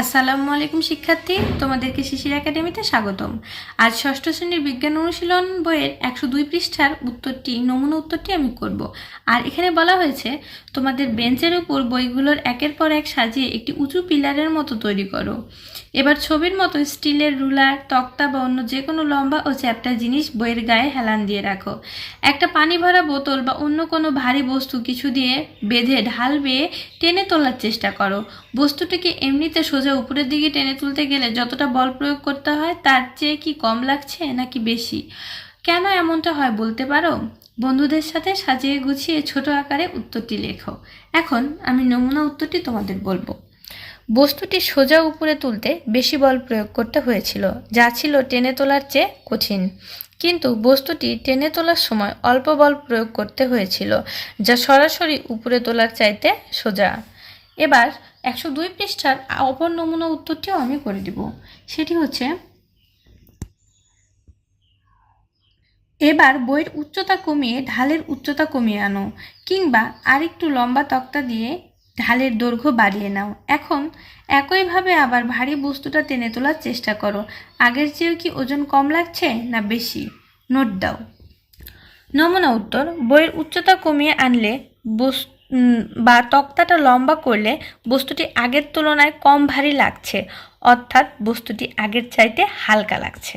আসসালামু আলাইকুম, শিক্ষার্থী। তোমাদেরকে শিশির একাডেমিতে স্বাগতম। আজ ষষ্ঠ শ্রেণির বিজ্ঞান অনুশীলন বইয়ের একশো দুই পৃষ্ঠার উত্তরটি, নমুনা উত্তরটি আমি করব। আর এখানে বলা হয়েছে, তোমাদের বেঞ্চের উপর বইগুলোর একের পর এক সাজিয়ে একটি উঁচু পিলারের মতো তৈরি করো। এবার ছবির মতো স্টিলের রুলার, তক্তা বা অন্য যে কোনো লম্বা ও চ্যাপ্টা জিনিস বইয়ের গায়ে হেলান দিয়ে রাখো। একটা পানি ভরা বোতল বা অন্য কোনো ভারী বস্তু কিছু দিয়ে বেঁধে ঢাল বেয়ে টেনে তোলার চেষ্টা করো। বস্তুটিকে এমনিতে সোজা উপরের দিকে টেনে তুলতে গেলে যতটা বল প্রয়োগ করতে হয়, তার চেয়ে কি কম লাগছে নাকি বেশি? কেন এমনটা হয় বলতে পারো? বন্ধুদের সাথে সাজিয়ে গুছিয়ে ছোট আকারে উত্তরটি লেখো। এখন আমি নমুনা উত্তরটি তোমাদের বলব। বস্তুটি সোজা উপরে তুলতে বেশি বল প্রয়োগ করতে হয়েছিল, যা ছিল টেনে তোলার চেয়ে কঠিন। কিন্তু বস্তুটি টেনে তোলার সময় অল্প বল প্রয়োগ করতে হয়েছিল, যা সরাসরি উপরে তোলার চাইতে সোজা। এবার একশো দুই পৃষ্ঠার অপর নমুনা উত্তরটিও আমি করে দিব। সেটি হচ্ছে এবার বইয়ের উচ্চতা কমিয়ে ঢালের উচ্চতা কমিয়ে আনো কিংবা আরেকটু লম্বা তক্তা দিয়ে ঢালের দৈর্ঘ্য বাড়িয়ে নাও। এখন একইভাবে আবার ভারী বস্তুটা টেনে তোলার চেষ্টা করো। আগের চেয়েও কি ওজন কম লাগছে না বেশি? নোট দাও। নমুনা উত্তর বইয়ের উচ্চতা কমিয়ে আনলে বস- উম, বা তক্তাটা লম্বা করলে বস্তুটি আগের তুলনায় কম ভারী লাগছে, অর্থাৎ বস্তুটি আগের চাইতে হালকা লাগছে।